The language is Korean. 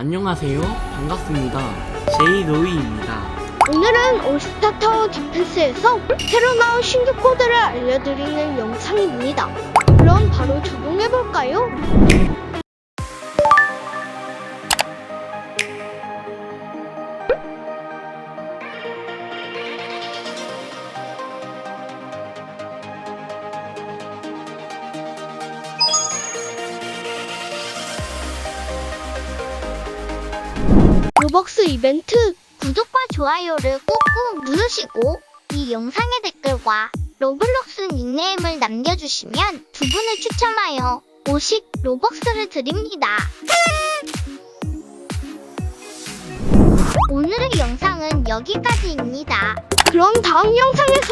안녕하세요. 반갑습니다. 제이로이입니다. 오늘은 올스타타워 디펜스에서 새로 나온 신규 코드를 알려드리는 영상입니다. 그럼 바로 적용해볼까요? 로벅스 이벤트 구독과 좋아요를 꾹꾹 누르시고 이 영상의 댓글과 로블록스 닉네임을 남겨주시면 두 분을 추첨하여 50 로벅스를 드립니다. 오늘의 영상은 여기까지입니다. 그럼 다음 영상에서